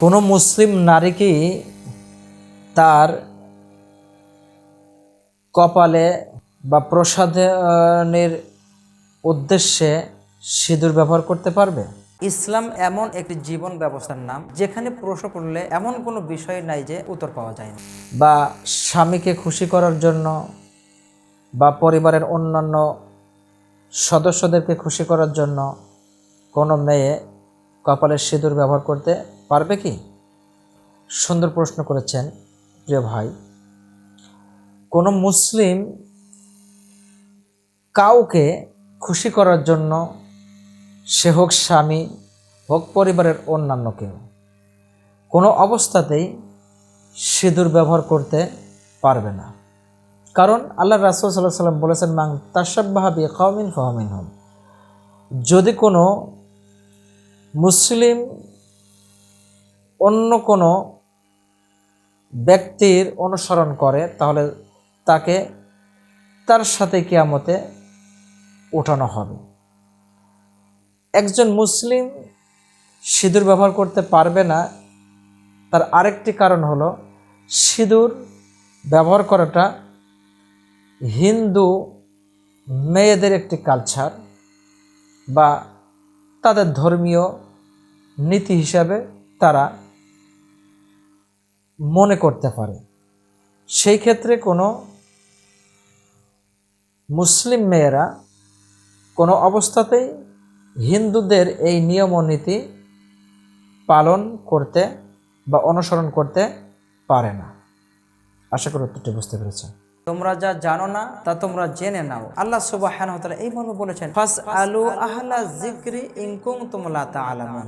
কোনো মুসলিম নারীকে তার কপালে বা প্রসাধনের উদ্দেশ্যে সিঁদুর ব্যবহার করতে পারবে? ইসলাম এমন একটি জীবন ব্যবস্থার নাম যেখানে প্রশ্ন করলে এমন কোনো বিষয় নাই যে উত্তর পাওয়া যায় না। বা স্বামীকে খুশি করার জন্য বা পরিবারের অন্যান্য সদস্যদেরকে খুশি করার জন্য কোনো মেয়ে কপালের সিঁদুর ব্যবহার করতে পারবে কি? সুন্দর প্রশ্ন করেছেন প্রিয় ভাই। কোনো মুসলিম কাউকে খুশি করার জন্য সে হোক স্বামী, হোক পরিবারের অন্যান্য কেউ, কোনো অবস্থাতেই সিঁদুর ব্যবহার করতে পারবে না। কারণ আল্লাহ রাসুল সাল্লাহ সাল্লাম বলেছেন মাং তাসাব্বাহাবি কমিন ফহমিন হম যদি কোনো মুসলিম অন্য কোনো ব্যক্তির অনুসরণ করে, তাহলে তাকে তার সাথে কিয়ামতে ওঠানো হবে। একজন মুসলিম সিঁদুর ব্যবহার করতে পারবে না। তার আরেকটি কারণ হলো, সিঁদুর ব্যবহার করাটা হিন্দু মেয়েদের একটি কালচার বা তাদের ধর্মীয় নীতি হিসাবে তারা মনে করতে পারে। সেই ক্ষেত্রে কোনো মুসলিম মেয়েরা কোনো অবস্থাতেই হিন্দুদের এই নিয়ম নীতি পালন করতে বা অনুসরণ করতে পারে না। আশা করি উত্তরটি বুঝতে পেরেছেন। তোমরা যা জানো না, তা তোমরা জেনে নাও। আল্লাহ সুবাহ এই মর্মে বলেছেন ফাস আলু আহলা জিক্রি ইনকুম তোমলা তা আলামুন